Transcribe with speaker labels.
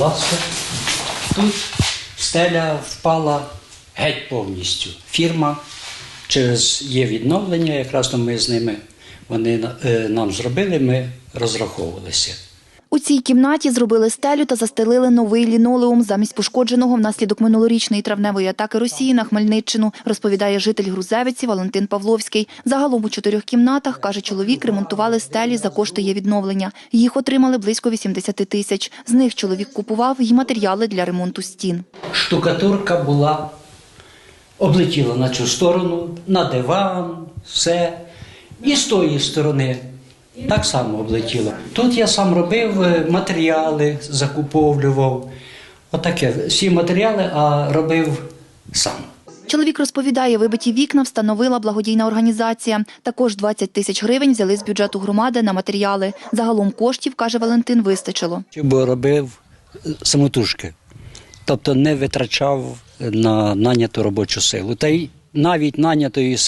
Speaker 1: ласка, тут стеля впала геть повністю. Фірма через є відновлення, якраз ми з ними вони е, нам зробили, ми розраховувалися.
Speaker 2: У цій кімнаті зробили стелю та застелили новий лінолеум замість пошкодженого внаслідок минулорічної травневої атаки Росії на Хмельниччину, розповідає житель Грузевиці Валентин Павловський. Загалом у чотирьох кімнатах, каже чоловік, ремонтували стелі за кошти є відновлення. Їх отримали близько 80 тисяч. З них чоловік купував і матеріали для ремонту стін.
Speaker 1: Штукатурка була, облетіла на цю сторону, на диван, все. І з тої сторони так само облетіло. Тут я сам робив е, матеріали, закуповлював. Отаке. Всі матеріали, а робив сам.
Speaker 2: Чоловік розповідає, вибиті вікна встановила благодійна організація. Також 20 тисяч гривень взяли з бюджету громади на матеріали. Загалом коштів, каже Валентин, вистачило.
Speaker 1: Бо робив е, самотужки. Тобто не витрачав на наняту робочу силу. Та й навіть нанятої сили.